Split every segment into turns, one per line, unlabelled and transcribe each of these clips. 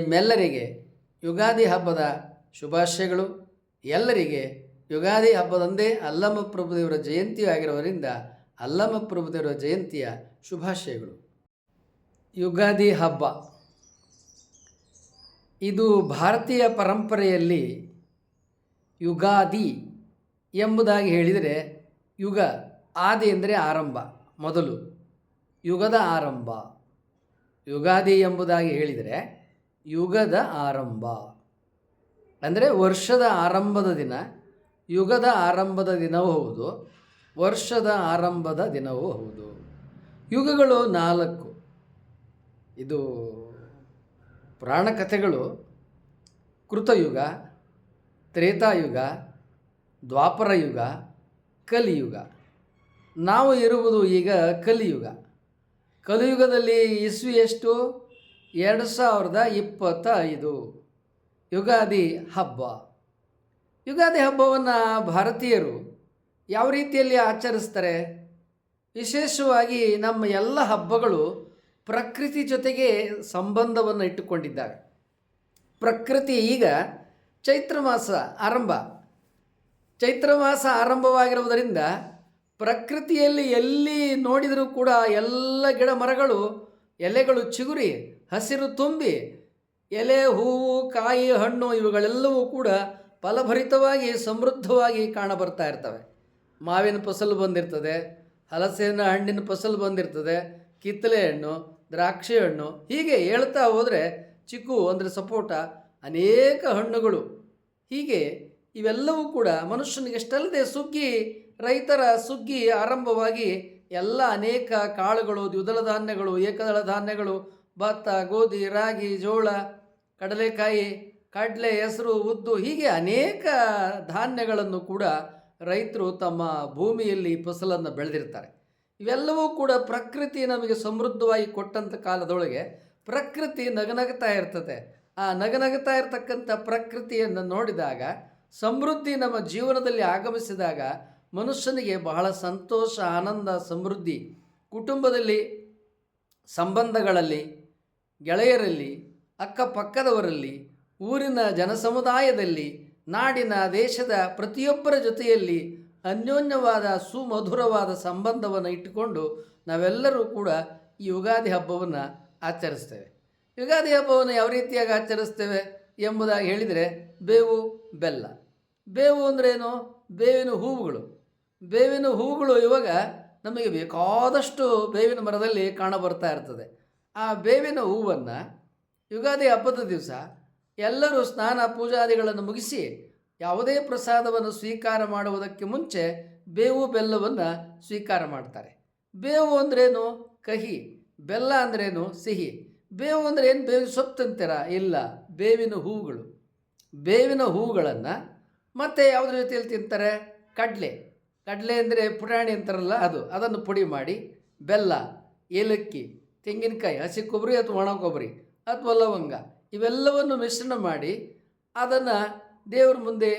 ನಿಮ್ಮೆಲ್ಲರಿಗೆ ಯುಗಾದಿ ಹಬ್ಬದ ಶುಭಾಶಯಗಳು. ಎಲ್ಲರಿಗೆ ಯುಗಾದಿ ಹಬ್ಬದಂದೇ ಅಲ್ಲಮ ಪ್ರಭುದೇವರ ಜಯಂತಿ ಆಗಿರೋದರಿಂದ ಅಲ್ಲಮ ಪ್ರಭುದೇವರ ಜಯಂತಿಯ ಶುಭಾಶಯಗಳು. ಯುಗಾದಿ ಹಬ್ಬ. ಇದು ಭಾರತೀಯ ಪರಂಪರೆಯಲ್ಲಿ ಯುಗಾದಿ ಎಂಬುದಾಗಿ ಹೇಳಿದರೆ ಯುಗ ಆದಿ ಎಂದರೆ ಆರಂಭ, ಮೊದಲು ಯುಗದ ಆರಂಭ. ಯುಗಾದಿ ಎಂಬುದಾಗಿ ಹೇಳಿದರೆ ಯುಗದ ಆರಂಭ. ಅಂದರೆ ವರ್ಷದ ಆರಂಭದ ದಿನ, ಯುಗದ ಆರಂಭದ ದಿನವೂ ಹೌದು, ವರ್ಷದ ಆರಂಭದ ದಿನವೂ ಹೌದು. ಯುಗಗಳು ನಾಲ್ಕು. ಇದು ಪ್ರಾಣಕಥೆಗಳು ಕೃತಯುಗ, ತ್ರೇತಾಯುಗ ದ್ವಾಪರ ಯುಗ ಕಲಿಯುಗ. ನಾವು ಇರುವುದು ಈಗ ಕಲಿಯುಗ. ಕಲಿಯುಗದಲ್ಲಿ ಇಸ್ವಿ ಎಷ್ಟು? ಎರಡು ಸಾವಿರದ ಇಪ್ಪತ್ತ ಐದು ಯುಗಾದಿ ಹಬ್ಬ. ಯುಗಾದಿ ಹಬ್ಬವನ್ನು ಭಾರತೀಯರು ಯಾವ ರೀತಿಯಲ್ಲಿ ಆಚರಿಸ್ತಾರೆ? ವಿಶೇಷವಾಗಿ ನಮ್ಮ ಎಲ್ಲ ಹಬ್ಬಗಳು ಪ್ರಕೃತಿ ಜೊತೆಗೆ ಸಂಬಂಧವನ್ನು ಇಟ್ಟುಕೊಂಡಿದ್ದಾವೆ. ಪ್ರಕೃತಿ ಈಗ ಚೈತ್ರ ಮಾಸ ಆರಂಭ. ಚೈತ್ರ ಮಾಸ ಆರಂಭವಾಗಿರುವುದರಿಂದ ಪ್ರಕೃತಿಯಲ್ಲಿ ಎಲ್ಲಿ ನೋಡಿದರೂ ಕೂಡ ಎಲ್ಲ ಗಿಡ ಮರಗಳು ಎಲೆಗಳು ಚಿಗುರಿ, ಹಸಿರು ತುಂಬಿ, ಎಲೆ, ಹೂವು, ಕಾಯಿ, ಹಣ್ಣು ಇವುಗಳೆಲ್ಲವೂ ಕೂಡ ಫಲಭರಿತವಾಗಿ, ಸಮೃದ್ಧವಾಗಿ ಕಾಣಬರ್ತಾ ಇರ್ತವೆ. ಮಾವಿನ ಫಸಲು ಬಂದಿರ್ತದೆ, ಹಲಸಿನ ಹಣ್ಣಿನ ಫಸಲು ಬಂದಿರ್ತದೆ, ಕಿತ್ತಲೆ ಹಣ್ಣು, ದ್ರಾಕ್ಷಿ ಹಣ್ಣು. ಹೀಗೆ ಹೇಳ್ತಾ ಹೋದರೆ ಚಿಕ್ಕು ಅಂದರೆ ಸಪೋಟ, ಅನೇಕ ಹಣ್ಣುಗಳು. ಹೀಗೆ ಇವೆಲ್ಲವೂ ಕೂಡ ಮನುಷ್ಯನಿಗೆ ಎಷ್ಟಲ್ಲದೆ ಸುಗ್ಗಿ, ರೈತರ ಸುಗ್ಗಿ ಆರಂಭವಾಗಿ ಎಲ್ಲ ಅನೇಕ ಕಾಳುಗಳು ದ್ವಿದಳ ಧಾನ್ಯಗಳು ಏಕದಳ ಧಾನ್ಯಗಳು ಭತ್ತ, ಗೋಧಿ, ರಾಗಿ, ಜೋಳ, ಕಡಲೆಕಾಯಿ, ಕಡಲೆ, ಹೆಸರು, ಉದ್ದು ಹೀಗೆ ಅನೇಕ ಧಾನ್ಯಗಳನ್ನು ಕೂಡ ರೈತರು ತಮ್ಮ ಭೂಮಿಯಲ್ಲಿ ಫಸಲನ್ನು ಬೆಳೆದಿರ್ತಾರೆ. ಇವೆಲ್ಲವೂ ಕೂಡ ಪ್ರಕೃತಿ ನಮಗೆ ಸಮೃದ್ಧವಾಗಿ ಕೊಟ್ಟಂಥ ಕಾಲದೊಳಗೆ ಪ್ರಕೃತಿ ನಗನಗ್ತಾ ಇರ್ತದೆ. ಆ ನಗನಗ್ತಾ ಇರತಕ್ಕಂಥ ಪ್ರಕೃತಿಯನ್ನು ನೋಡಿದಾಗ, ಸಮೃದ್ಧಿ ನಮ್ಮ ಜೀವನದಲ್ಲಿ ಆಗಮಿಸಿದಾಗ ಮನುಷ್ಯನಿಗೆ ಬಹಳ ಸಂತೋಷ, ಆನಂದ, ಸಮೃದ್ಧಿ, ಕುಟುಂಬದಲ್ಲಿ, ಸಂಬಂಧಗಳಲ್ಲಿ, ಗೆಳೆಯರಲ್ಲಿ, ಅಕ್ಕಪಕ್ಕದವರಲ್ಲಿ, ಊರಿನ ಜನಸಮುದಾಯದಲ್ಲಿ, ನಾಡಿನ ದೇಶದ ಪ್ರತಿಯೊಬ್ಬರ ಜೊತೆಯಲ್ಲಿ ಅನ್ಯೋನ್ಯವಾದ ಸುಮಧುರವಾದ ಸಂಬಂಧವನ್ನು ಇಟ್ಟುಕೊಂಡು ನಾವೆಲ್ಲರೂ ಕೂಡ ಈ ಯುಗಾದಿ ಹಬ್ಬವನ್ನು ಆಚರಿಸ್ತೇವೆ. ಯುಗಾದಿ ಹಬ್ಬವನ್ನು ಯಾವ ರೀತಿಯಾಗಿ ಆಚರಿಸ್ತೇವೆ ಎಂಬುದಾಗಿ ಹೇಳಿದರೆ ಬೇವು, ಬೆಲ್ಲ. ಬೇವು ಅಂದ್ರೇನು ಬೇವಿನ ಹೂವುಗಳು. ಬೇವಿನ ಹೂಗಳು ಇವಾಗ ನಮಗೆ ಬೇಕಾದಷ್ಟು ಬೇವಿನ ಮರದಲ್ಲಿ ಕಾಣಬರ್ತಾ ಇರ್ತದೆ. ಆ ಬೇವಿನ ಹೂವನ್ನು ಯುಗಾದಿ ಹಬ್ಬದ ದಿವಸ ಎಲ್ಲರೂ ಸ್ನಾನ ಪೂಜಾದಿಗಳನ್ನು ಮುಗಿಸಿ ಯಾವುದೇ ಪ್ರಸಾದವನ್ನು ಸ್ವೀಕಾರ ಮಾಡುವುದಕ್ಕೆ ಮುಂಚೆ ಬೇವು ಬೆಲ್ಲವನ್ನು ಸ್ವೀಕಾರ ಮಾಡ್ತಾರೆ. ಬೇವು ಅಂದ್ರೇನು? ಕಹಿ. ಬೆಲ್ಲ ಅಂದ್ರೇನು? ಸಿಹಿ. ಬೇವು ಅಂದರೆ ಏನು ಬೇವಿನ ಸೊಪ್ಪು ತಿಂತೀರಾ ಇಲ್ಲ. ಬೇವಿನ ಹೂಗಳು. ಬೇವಿನ ಹೂಗಳನ್ನು ಮತ್ತು ಯಾವುದ್ರ ಜೊತೆಯಲ್ಲಿ ತಿಂತಾರೆ? ಕಡಲೆ. ಕಡಲೆ ಅಂದರೆ ಪುಟಾಣಿ ಅಂತಾರಲ್ಲ ಅದು, ಅದನ್ನು ಪುಡಿ ಮಾಡಿ, ಬೆಲ್ಲ, ಏಲಕ್ಕಿ, ತೆಂಗಿನಕಾಯಿ, ಹಸಿ ಕೊಬ್ಬರಿ ಅಥವಾ ಒಣ ಕೊಬ್ಬರಿ ಅಥವಾ ಲವಂಗ ಇವೆಲ್ಲವನ್ನು ಮಿಶ್ರಣ ಮಾಡಿ ಅದನ್ನು ದೇವರ ಮುಂದೆ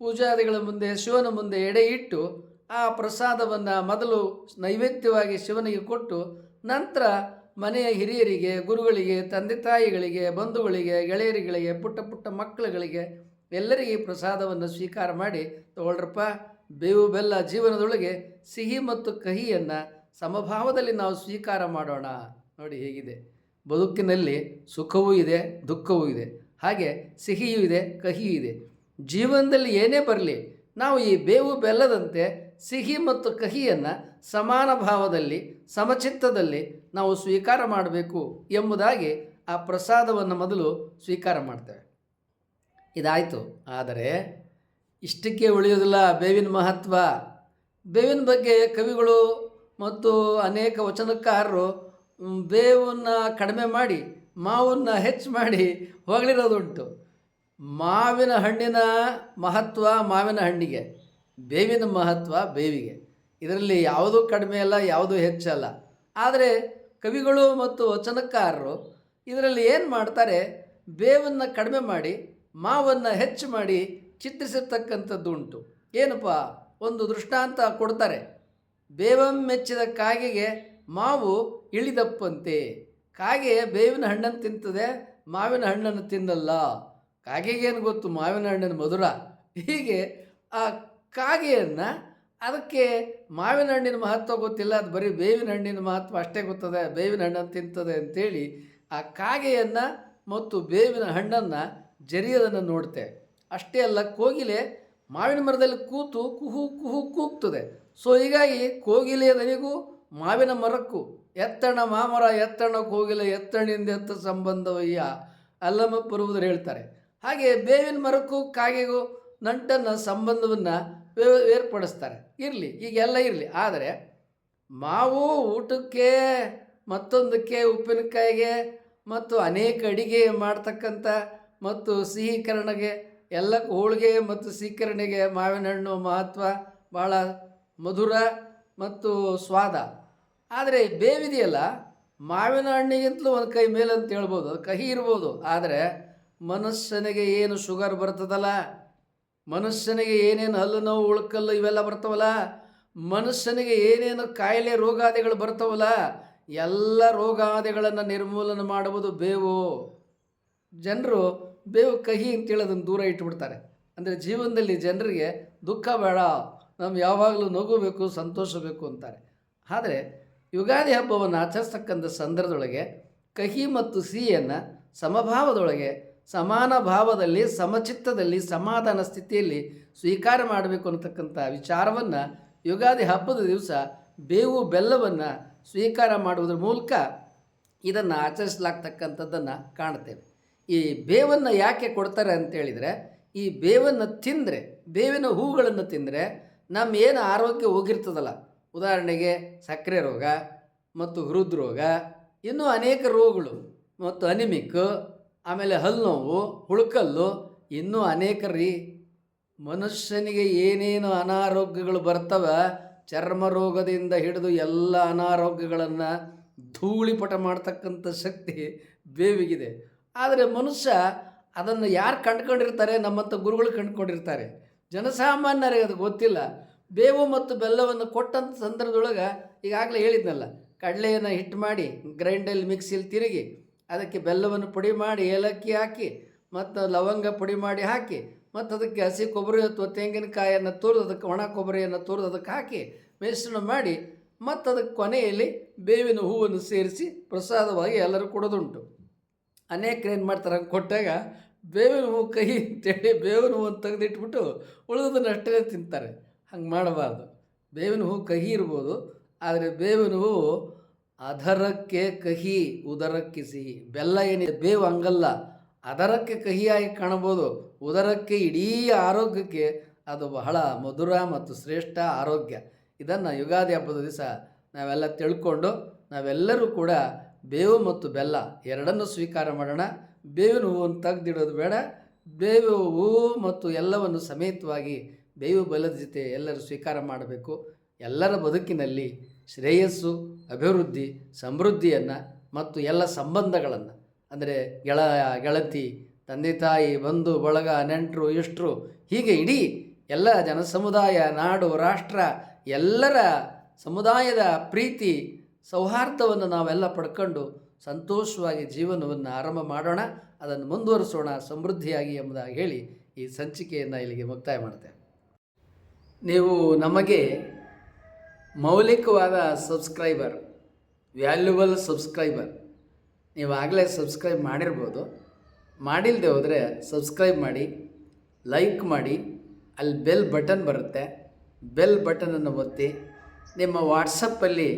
ಪೂಜಾದಿಗಳ ಮುಂದೆ, ಶಿವನ ಮುಂದೆ ಎಡೆ ಇಟ್ಟು ಆ ಪ್ರಸಾದವನ್ನು ಮೊದಲು ನೈವೇದ್ಯವಾಗಿ ಶಿವನಿಗೆ ಕೊಟ್ಟು ನಂತರ ಮನೆಯ ಹಿರಿಯರಿಗೆ, ಗುರುಗಳಿಗೆ, ತಂದೆ ತಾಯಿಗಳಿಗೆ, ಬಂಧುಗಳಿಗೆ ಗೆಳೆಯರಿಗಳಿಗೆ ಪುಟ್ಟ ಪುಟ್ಟ ಮಕ್ಕಳುಗಳಿಗೆ ಎಲ್ಲರಿಗೆ ಪ್ರಸಾದವನ್ನು ಸ್ವೀಕಾರ ಮಾಡಿ, ತಗೊಳ್ರಪ್ಪ. ಬೇವು ಬೆಲ್ಲ ಜೀವನದೊಳಗೆ ಸಿಹಿ ಮತ್ತು ಕಹಿಯನ್ನು ಸಮಭಾವದಲ್ಲಿ ನಾವು ಸ್ವೀಕಾರ ಮಾಡೋಣ. ನೋಡಿ ಹೇಗಿದೆ. ಬದುಕಿನಲ್ಲಿ ಸುಖವೂ ಇದೆ, ದುಃಖವೂ ಇದೆ. ಹಾಗೆ ಸಿಹಿಯೂ ಇದೆ, ಕಹಿಯೂ ಇದೆ. ಜೀವನದಲ್ಲಿ ಏನೇ ಬರಲಿ, ನಾವು ಈ ಬೇವು ಬೆಲ್ಲದಂತೆ ಸಿಹಿ ಮತ್ತು ಕಹಿಯನ್ನು ಸಮಾನ ಭಾವದಲ್ಲಿ, ಸಮಚಿತ್ತದಲ್ಲಿ ನಾವು ಸ್ವೀಕಾರ ಮಾಡಬೇಕು ಎಂಬುದಾಗಿ ಆ ಪ್ರಸಾದವನ್ನು ಮೊದಲು ಸ್ವೀಕಾರ ಮಾಡ್ತೇವೆ. ಇದಾಯಿತು. ಆದರೆ ಇಷ್ಟಕ್ಕೆ ಉಳಿಯೋದಿಲ್ಲ ಬೇವಿನ ಮಹತ್ವ. ಬೇವಿನ ಬಗ್ಗೆ ಕವಿಗಳು ಮತ್ತು ಅನೇಕ ವಚನಕಾರರು ಬೇವನ್ನು ಕಡಿಮೆ ಮಾಡಿ, ಮಾವನ್ನು ಹೆಚ್ಚು ಮಾಡಿ ಹೊಗಳಿರೋದುಂಟು ಮಾವಿನ ಹಣ್ಣಿನ ಮಹತ್ವ ಮಾವಿನ ಹಣ್ಣಿಗೆ, ಬೇವಿನ ಮಹತ್ವ ಬೇವಿಗೆ. ಇದರಲ್ಲಿ ಯಾವುದೂ ಕಡಿಮೆ ಅಲ್ಲ, ಯಾವುದೂ ಹೆಚ್ಚಲ್ಲ ಆದರೆ ಕವಿಗಳು ಮತ್ತು ವಚನಕಾರರು ಇದರಲ್ಲಿ ಏನು ಮಾಡ್ತಾರೆ? ಬೇವನ್ನು ಕಡಿಮೆ ಮಾಡಿ, ಮಾವನ್ನು ಹೆಚ್ಚು ಮಾಡಿ ಚಿತ್ರಿಸಿರ್ತಕ್ಕಂಥದ್ದು ಉಂಟು. ಏನಪ್ಪ? ಒಂದು ದೃಷ್ಟಾಂತ ಕೊಡ್ತಾರೆ. ಬೇವಂ ಮೆಚ್ಚಿದ ಕಾಗೆಗೆ ಮಾವು ಇಳಿದಪ್ಪಂತೆ. ಕಾಗೆ ಬೇವಿನ ಹಣ್ಣನ್ನು ತಿಂತದೆ, ಮಾವಿನ ಹಣ್ಣನ್ನು ತಿನ್ನಲ್ಲ. ಕಾಗೆಗೇನು ಗೊತ್ತು? ಮಾವಿನ ಹಣ್ಣಿನ ಮಧುರ. ಹೀಗೆ ಆ ಕಾಗೆಯನ್ನು ಅದಕ್ಕೆ ಮಾವಿನ ಹಣ್ಣಿನ ಮಹತ್ವ ಗೊತ್ತಿಲ್ಲ. ಅದು ಬರೀ ಬೇವಿನ ಹಣ್ಣಿನ ಮಹತ್ವ ಅಷ್ಟೇ ಗೊತ್ತದೆ. ಬೇವಿನ ಹಣ್ಣನ್ನು ತಿಂತದೆ ಅಂತೇಳಿ ಆ ಕಾಗೆಯನ್ನು ಮತ್ತು ಬೇವಿನ ಹಣ್ಣನ್ನು ಜರಿಯೋದನ್ನು ನೋಡ್ತೆ. ಅಷ್ಟೇ ಅಲ್ಲ, ಕೋಗಿಲೆ ಮಾವಿನ ಮರದಲ್ಲಿ ಕೂತು ಕುಹು ಕುಹು ಕೂಗ್ತದೆ. ಸೊ ಹೀಗಾಗಿ ಕೋಗಿಲೆಯ ದನಿಗೂ ಮಾವಿನ ಮರಕ್ಕೂ ಎತ್ತಣ ಮಾಮರ ಎತ್ತಣ, ಕೋಗಿಲೆ ಎತ್ತ ಸಂಬಂಧವಯ್ಯ ಅಲ್ಲಮ್ಮ ಬರುವುದರು ಹೇಳ್ತಾರೆ. ಹಾಗೆ ಬೇವಿನ ಮರಕ್ಕೂ ಕಾಗೆಗೂ ನಂಟನ್ನ ಸಂಬಂಧವನ್ನು ಏರ್ಪಡಿಸ್ತಾರೆ. ಇರಲಿ, ಈಗೆಲ್ಲ ಇರಲಿ. ಆದರೆ ಮಾವು ಊಟಕ್ಕೆ, ಮತ್ತೊಂದಕ್ಕೆ ಉಪ್ಪಿನಕಾಯಿಗೆ, ಮತ್ತು ಅನೇಕ ಅಡಿಗೆ ಮಾಡ್ತಕ್ಕಂಥ ಮತ್ತು ಸಿಹೀಕರಣಗೆ ಎಲ್ಲ ಹೋಳಿಗೆ ಮತ್ತು ಸೀಕರಣೆಗೆ ಮಾವಿನ ಹಣ್ಣು ಮಹತ್ವ ಭಾಳ ಮಧುರ ಮತ್ತು ಸ್ವಾದ. ಆದರೆ ಬೇವಿದೆಯಲ್ಲ, ಮಾವಿನ ಹಣ್ಣಿಗಿಂತಲೂ ಒಂದು ಕೈ ಮೇಲೆ ಅಂತ ಹೇಳ್ಬೋದು, ಅದು ಕಹಿ ಇರ್ಬೋದು. ಆದರೆ ಮನುಷ್ಯನಿಗೆ ಏನು ಶುಗರ್ ಬರ್ತದಲ್ಲ? ಮನುಷ್ಯನಿಗೆ ಏನೇನು ಹಲ್ಲು ನೋವು, ಉಳ್ಕಲ್ಲು ಇವೆಲ್ಲ ಬರ್ತವಲ್ಲ? ಮನುಷ್ಯನಿಗೆ ಏನೇನು ಕಾಯಿಲೆ ರೋಗಾದಿಗಳು ಬರ್ತವಲ್ಲ? ಎಲ್ಲ ರೋಗಾದಿಗಳನ್ನು ನಿರ್ಮೂಲನೆ ಮಾಡುವುದು ಬೇವು. ಜನರು ಬೇವು ಕಹಿ ಅಂತೇಳಿ ಅದನ್ನು ದೂರ ಇಟ್ಬಿಡ್ತಾರೆ. ಅಂದರೆ ಜೀವನದಲ್ಲಿ ಜನರಿಗೆ ದುಃಖ ಬೇಡ ನಾವು ಯಾವಾಗಲೂ ನಗು ಸಂತೋಷ ಬೇಕು ಅಂತಾರೆ. ಆದರೆ ಯುಗಾದಿ ಹಬ್ಬವನ್ನು ಆಚರಿಸ್ತಕ್ಕಂಥ ಸಂದರ್ಭದೊಳಗೆ ಕಹಿ ಮತ್ತು ಸಿಹಿಯನ್ನು ಸಮಭಾವದೊಳಗೆ ಸಮಾನ ಭಾವದಲ್ಲಿ, ಸಮಚಿತ್ತದಲ್ಲಿ, ಸಮಾಧಾನ ಸ್ಥಿತಿಯಲ್ಲಿ ಸ್ವೀಕಾರ ಮಾಡಬೇಕು ಅನ್ನತಕ್ಕಂಥ ವಿಚಾರವನ್ನು ಯುಗಾದಿ ಹಬ್ಬದ ದಿವಸ ಬೇವು ಬೆಲ್ಲವನ್ನು ಸ್ವೀಕಾರ ಮಾಡುವುದರ ಮೂಲಕ ಇದನ್ನು ಆಚರಿಸಲಾಗ್ತಕ್ಕಂಥದ್ದನ್ನು ಕಾಣ್ತೇವೆ ಈ ಬೇವನ್ನು ಯಾಕೆ ಕೊಡ್ತಾರೆ ಅಂತೇಳಿದರೆ ಈ ಬೇವನ್ನು ತಿಂದರೆ, ಬೇವಿನ ಹೂಗಳನ್ನು ತಿಂದರೆ ನಮ್ಮ ಏನು ಆರೋಗ್ಯ ಹೋಗಿರ್ತದಲ್ಲ? ಉದಾಹರಣೆಗೆ ಸಕ್ಕರೆ ರೋಗ ಮತ್ತು ಹೃದ್ರೋಗ ಇನ್ನೂ ಅನೇಕ ರೋಗಗಳು ಮತ್ತು ಅನಿಮಿಕ್, ಆಮೇಲೆ ಹಲ್ಲು ನೋವು, ಹುಳುಕಲ್ಲು, ಇನ್ನೂ ಅನೇಕ ರೀ. ಮನುಷ್ಯನಿಗೆ ಏನೇನು ಅನಾರೋಗ್ಯಗಳು ಬರ್ತವೆ, ಚರ್ಮ ರೋಗದಿಂದ ಹಿಡಿದು ಎಲ್ಲ ಅನಾರೋಗ್ಯಗಳನ್ನು ಧೂಳಿಪಟ ಮಾಡ್ತಕ್ಕಂಥ ಶಕ್ತಿ ಬೇವಿಗಿದೆ. ಆದರೆ ಮನುಷ್ಯ ಅದನ್ನು ಯಾರು ಕಂಡ್ಕೊಂಡಿರ್ತಾರೆ ನಮ್ಮಂಥ ಗುರುಗಳು ಕಂಡುಕೊಂಡಿರ್ತಾರೆ. ಜನಸಾಮಾನ್ಯರಿಗೆ ಅದು ಗೊತ್ತಿಲ್ಲ. ಬೇವು ಮತ್ತು ಬೆಲ್ಲವನ್ನು ಕೊಟ್ಟಂಥ ಸಂದರ್ಭದೊಳಗೆ ಈಗಾಗಲೇ ಹೇಳಿದ್ನಲ್ಲ, ಕಡಲೆಯನ್ನು ಹಿಟ್ಟು ಮಾಡಿ, ಗ್ರೈಂಡಲ್ಲಿ ಮಿಕ್ಸಿಲಿ ತಿರುಗಿ, ಅದಕ್ಕೆ ಬೆಲ್ಲವನ್ನು ಪುಡಿ ಮಾಡಿ, ಏಲಕ್ಕಿ ಹಾಕಿ, ಮತ್ತು ಲವಂಗ ಪುಡಿ ಮಾಡಿ ಹಾಕಿ, ಮತ್ತು ಅದಕ್ಕೆ ಹಸಿ ಕೊಬ್ಬರಿ ಅಥವಾ ತೆಂಗಿನಕಾಯನ್ನು ತುರಿದು ಅದಕ್ಕೆ ಒಣ ಕೊಬ್ಬರಿಯನ್ನು ತುರಿದು ಅದಕ್ಕೆ ಹಾಕಿ, ಮಿಶ್ರಣ ಮಾಡಿ, ಮತ್ತು ಅದಕ್ಕೆ ಕೊನೆಯಲ್ಲಿ ಬೇವಿನ ಹೂವನ್ನು ಸೇರಿಸಿ ಪ್ರಸಾದವಾಗಿ ಎಲ್ಲರೂ ಕೊಡೋದುಂಟು. ಅನೇಕರು ಏನು ಮಾಡ್ತಾರೆ, ಹಂಗೆ ಕೊಟ್ಟಾಗ ಬೇವಿನ ಹೂವು ಕಹಿ ಅಂತೇಳಿ ಬೇವಿನ ಹೂವನ್ನು ತೆಗೆದಿಟ್ಬಿಟ್ಟು ಉಳಿದದನ್ನು ಅಷ್ಟೇ ತಿಂತಾರೆ. ಹಂಗೆ ಮಾಡಬಾರ್ದು. ಬೇವಿನ ಹೂವು ಕಹಿ ಇರ್ಬೋದು, ಆದರೆ ಬೇವಿನ ಹೂವು ಅದರಕ್ಕೆ ಕಹಿ ಉದರಕ್ಕೆ ಸಿಹಿ ಬೆಲ್ಲ ಏನಿದೆ, ಬೇವು ಹಂಗಲ್ಲ. ಅದರಕ್ಕೆ ಕಹಿಯಾಗಿ ಕಾಣಬೋದು. ಉದರಕ್ಕೆ ಇಡೀ ಆರೋಗ್ಯಕ್ಕೆ ಅದು ಬಹಳ ಮಧುರ ಮತ್ತು ಶ್ರೇಷ್ಠ ಆರೋಗ್ಯ. ಇದನ್ನು ಯುಗಾದಿ ಹಬ್ಬದ ದಿವಸ ನಾವೆಲ್ಲ ತಿಳ್ಕೊಂಡು ನಾವೆಲ್ಲರೂ ಕೂಡ ಬೇವು ಮತ್ತು ಬೆಲ್ಲ ಎರಡನ್ನು ಸ್ವೀಕಾರ ಮಾಡೋಣ. ಬೇವಿನ ಹೂವನ್ನು ತೆಗೆದಿಡೋದು ಬೇಡ. ಬೇವು ಹೂವು ಮತ್ತು ಎಲ್ಲವನ್ನು ಸಮೇತವಾಗಿ ಬೇವು ಬೆಲ್ಲದ ಜೊತೆ ಎಲ್ಲರೂ ಸ್ವೀಕಾರ ಮಾಡಬೇಕು. ಎಲ್ಲರ ಬದುಕಿನಲ್ಲಿ ಶ್ರೇಯಸ್ಸು, ಅಭಿವೃದ್ಧಿ, ಸಮೃದ್ಧಿಯನ್ನು ಮತ್ತು ಎಲ್ಲ ಸಂಬಂಧಗಳನ್ನು, ಅಂದರೆ ಗೆಳ, ಗೆಳತಿ, ತಂದೆ, ತಾಯಿ, ಬಂಧು, ಬಳಗ, ನೆಂಟರು, ಇಷ್ಟರು, ಹೀಗೆ ಇಡೀ ಎಲ್ಲ ಜನಸಮುದಾಯ, ನಾಡು, ರಾಷ್ಟ್ರ, ಎಲ್ಲರ ಸಮುದಾಯದ ಪ್ರೀತಿ ಸೌಹಾರ್ದವನ್ನು ನಾವೆಲ್ಲ ಪಡ್ಕೊಂಡು ಸಂತೋಷವಾಗಿ ಜೀವನವನ್ನು ಆರಂಭ ಮಾಡೋಣ. ಅದನ್ನು ಮುಂದುವರಿಸೋಣ, ಸಮೃದ್ಧಿಯಾಗಿ ಎಂಬುದಾಗಿ ಹೇಳಿ ಈ ಸಂಚಿಕೆಯನ್ನು ಇಲ್ಲಿಗೆ ಮುಕ್ತಾಯ ಮಾಡ್ತೇವೆ ನೀವು ನಮಗೆ ಮೌಲಿಕವಾದ ಸಬ್ಸ್ಕ್ರೈಬರ್, ವ್ಯಾಲ್ಯೂಬಲ್ ಸಬ್ಸ್ಕ್ರೈಬರ್ ನೀವು ಆಗಲೇ ಸಬ್ಸ್ಕ್ರೈಬ್ ಮಾಡಿರ್ಬೋದು. ಮಾಡಿಲ್ಲದೆ ಹೋದರೆ ಸಬ್ಸ್ಕ್ರೈಬ್ ಮಾಡಿ, ಲೈಕ್ ಮಾಡಿ, ಅಲ್ಲಿ ಬೆಲ್ ಬಟನ್ ಬರುತ್ತೆ. ಬೆಲ್ ಬಟನನ್ನು ಒತ್ತಿ ನಿಮ್ಮ ವಾಟ್ಸಪ್ಪಲ್ಲಿ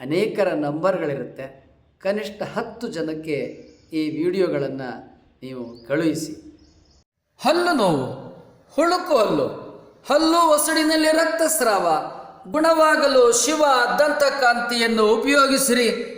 ಅನೇಕರ ನಂಬರ್ಗಳಿರುತ್ತೆ. ಕನಿಷ್ಠ ಹತ್ತು ಜನಕ್ಕೆ ಈ ವಿಡಿಯೋಗಳನ್ನು ನೀವು ಕಳುಹಿಸಿ. ಹಲ್ಲು ನೋವು, ಹುಳುಕು ಹಲ್ಲು ಹಲ್ಲು ಒಸಡಿನಲ್ಲಿ ರಕ್ತಸ್ರಾವ, ಗುಣವಾಗಲು ಶಿವ ದಂತಕಾಂತಿಯನ್ನು ಉಪಯೋಗಿಸಿರಿ.